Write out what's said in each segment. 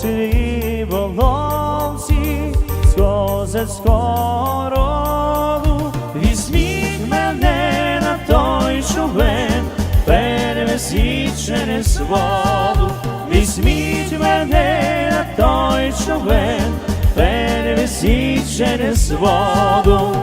свій волонці з козацького візьміть мене на той човен, перевезіть через воду, візьміть мене на той човен, перевезіть через воду.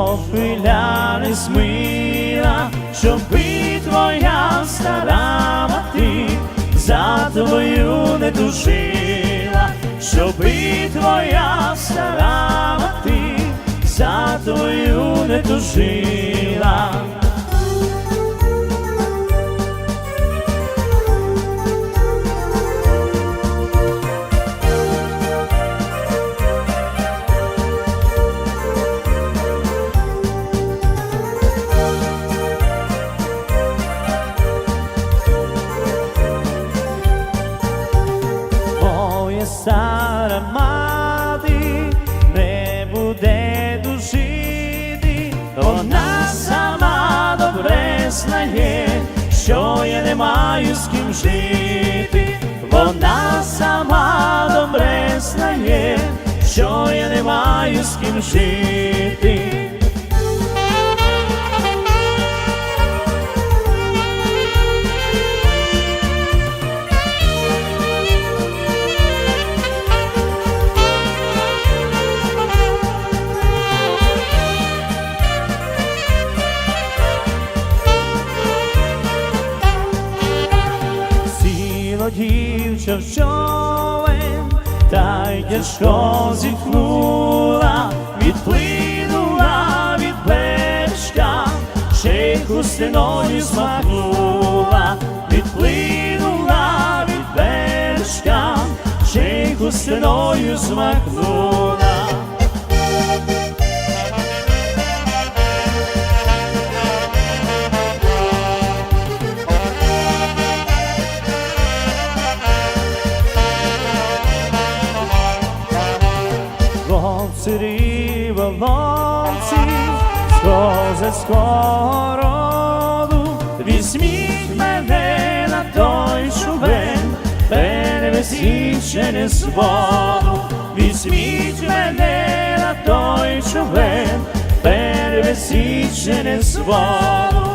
Щоб не змила, щоби твоя стара мати за твою не душила, щоб би твоя стара мати за твою не тужила. Вона сама добре знає, що я не маю з ким жити, вона сама добре знає, що я не маю з ким жити. Сіло дівча в човен, та й тяжко зітхнула, відплинула від бережка, ще й хустиною змахнула, відплинула від бережка, ще й хустиною змахнула. Вовцері волонці з козацького роду, візьміть мене на той шубен, перевезіть через воду, візьміть мене на той човен, перевезіть через воду.